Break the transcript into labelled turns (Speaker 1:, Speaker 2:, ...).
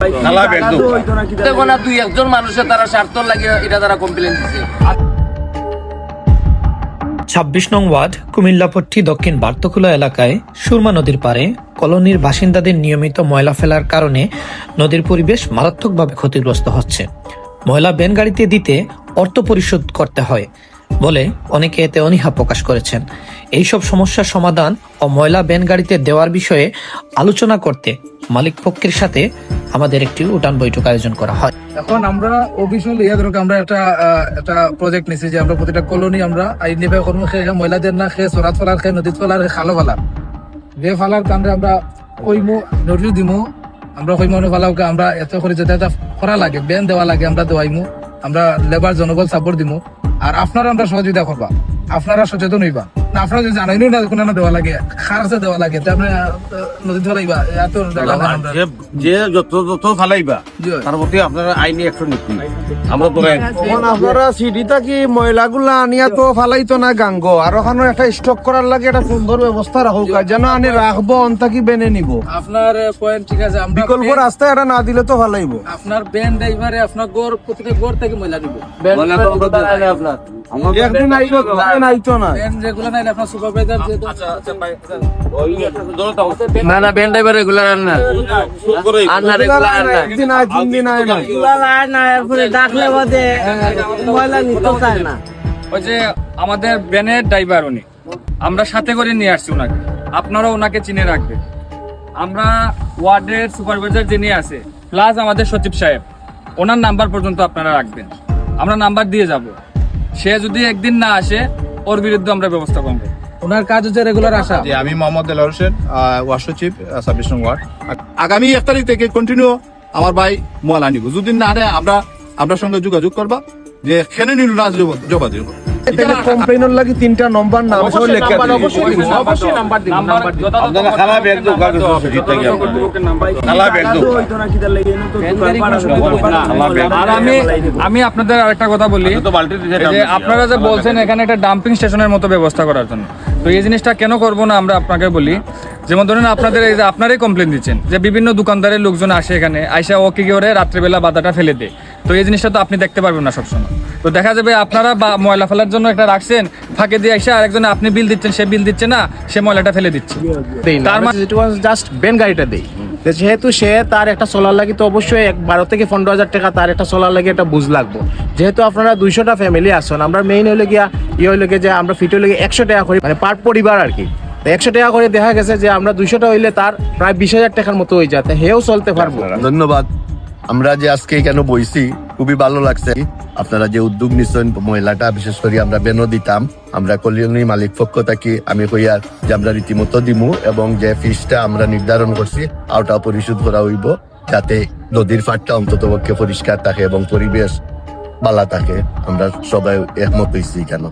Speaker 1: দেখো না দুই একজন মানুষের তারা স্বার্থ লাগে এটা তারা কমপ্লেন দিচ্ছে
Speaker 2: ছাব্বিশ নং ওয়ার্ড কুমিল্লাপট্টি দক্ষিণ বার্তকুলা এলাকায় সুরমা নদীর পারে কলোনির বাসিন্দাদের নিয়মিত ময়লা ফেলার কারণে নদীর পরিবেশ মারাত্মকভাবে ক্ষতিগ্রস্ত হচ্ছে। ময়লা বেন গাড়িতে দিতে অর্থ পরিশোধ করতে হয় বলে অনেকে এতে অনীহা প্রকাশ করেছেন। এইসব সমস্যার সমাধান ও ময়লা বেন গাড়িতে দেওয়ার বিষয়ে আলোচনা করতে মালিক পক্ষের সাথে আমাদের একটি উঠান বৈঠক আয়োজন করা হয়।
Speaker 3: এখন আমরা অফিসিয়াল, ইয়া ধরো আমরা একটা একটা প্রজেক্ট নিছি যে আমরা প্রতিটা কলোনি আমরা নিবে করব সে মহিলাদের না সে সরাত ফলার সে নদীত ফলার খালো ফলার। যে ফালার কারণে আমরা কইমু নোটিশ দিমু, আমরা কইমু ফালাওকে আমরা এত করে যেতে করা লাগে বেন দেওয়া লাগে, আমরা দেওয়াইমু, আমরা লেবার জনবল সাপোর্ট দিমু। আর আপনারা আমরা সহযোগিতা করবা। আপনারা সচেতন হইবা। না আপনারা যদি জানাইনি না কোনো না দেওয়া লাগে খারসে দেওয়া লাগে। তা আপনি আহ, নদীত এত।
Speaker 4: যে যে যত যত ফালাইবা তার প্রতি আপনারা আইনি অ্যাকশন নিচ্ছি। আমরা তো
Speaker 5: আপনারা সিডিটা কি ময়লাগুলা আনিয়া তো ফালাইতো না গাঙ্গ? আর ওখানে একটা স্টক করার লাগে একটা সুন্দর ব্যবস্থা রাখুক যেন আনি রাখব অন্তা কি বেনে নিব?
Speaker 3: আপনার পয়েন্ট ঠিক আছে আমরা
Speaker 5: বিকল্প রাস্তা এটা না দিলে তো ফালাইবো।
Speaker 3: আপনার ব্যান ড্রাইভারে আপনার গড় প্রতিটা গড় থেকে ময়লা দিব
Speaker 5: একদিন আইতো দুদিন আইতো না।
Speaker 3: ব্যান রেগুলার নাইলে আপনার সুপারভাইজার যে
Speaker 1: না না বেন ড্রাইভার রেগুলার আর না। আর না রেগুলার আর না।
Speaker 5: একদিন আয় তিন দিন আয় না।
Speaker 6: ওই যে আমাদের ব্যানের ড্রাইভার উনি। আমরা সাথে করে নিয়ে আসছি ওনাকে। আপনারা ওনাকে চিনে রাখবেন। আমরা ওয়ার্ডের সুপারভাইজার যিনি আছে প্লাস আমাদের সচিব সাহেব ওনার নাম্বার পর্যন্ত আপনারা রাখবেন। আমরা নাম্বার দিয়ে যাব। সে যদি একদিন না আসে ওর বিরুদ্ধে আমরা ব্যবস্থা করব।
Speaker 3: ওনার কাজ হচ্ছে রেগুলার আসা।
Speaker 7: জি আমি মোহাম্মদ দেলার হোসেন ওয়ার্ড সচিব ছাব্বিশ ওয়ার্ড। আগামী এক তারিখ থেকে কন্টিনিউ আমার ভাই মোয়াল আনিব যদি না আনে আমরা আপনার সঙ্গে যোগাযোগ করবা যে খেনে নিল না
Speaker 5: কমপ্লেনের লাগি তিনটা নম্বর নাম লেখা।
Speaker 4: আপনারা খালা থাকি খালা
Speaker 6: আর আমি আমি আপনাদের আরেকটা কথা বলি
Speaker 4: তো বালতি দিতে
Speaker 6: এই যে আপনারা যে বলছেন এখানে একটা ডাম্পিং স্টেশনের মতো ব্যবস্থা করার জন্য তো এই জিনিসটা কেন করব না আমরা আপনাকে বলি যেমন ধরেন আপনাদের এই যে আপনারাই কমপ্লেন দিচ্ছেন যে বিভিন্ন দোকানদারের লোকজন আসে এখানে আইসা ও কি করে রাত্রেবেলা বাদাটা ফেলে দেয় তো এই জিনিসটা তো আপনি দেখতে পারবেন না সবসময়। তো দেখা যাবে আপনারা বা ময়লা ফেলার জন্য একটা রাখছেন ফাঁকে দিয়ে আইসা আরেকজন আপনি বিল দিচ্ছেন সে বিল দিচ্ছে না সে ময়লাটা ফেলে দিচ্ছে। তার মানে
Speaker 8: জাস্ট বেন গাড়িটা দেই। যেহেতু সে তার একটা সোলার লাগে তো অবশ্যই এক বারো থেকে পনেরো হাজার টাকা তার একটা সোলার লাগি একটা বুঝ লাগবো। যেহেতু আপনারা দুইশোটা ফ্যামিলি আসছেন আমরা মেইন হইলে গিয়া ইয়ে হইলে গিয়ে যে আমরা ফিট হইলে গিয়ে একশো টাকা করি মানে পার পরিবার আর কি। একশো টাকা করে দেখা গেছে যে আমরা দুইশোটা হইলে তার প্রায় বিশ হাজার টাকার মতো হয়ে যায়। তো হেও চলতে পারব।
Speaker 9: ধন্যবাদ। আমরা যে আজকে এখানে বইছি, খুবই ভালো লাগছে। আপনারা যে উদ্যোগ নিচ্ছেন, মহিলাটা, বিশেষ করে আমরা বেনো দিতাম আমরা কলিয়নী মালিক পক্ষ থাকি, আমি কইয়ার যে আমরা রীতিমতো দিমু এবং যে ফিসটা আমরা নির্ধারণ করছি, আওটা পরিশোধ করা হইব, যাতে নদীর ফাটটা অন্তত পক্ষে পরিষ্কার থাকে এবং পরিবেশ বালা থাকে। আমরা সবাই একমত হয়েছি কেন।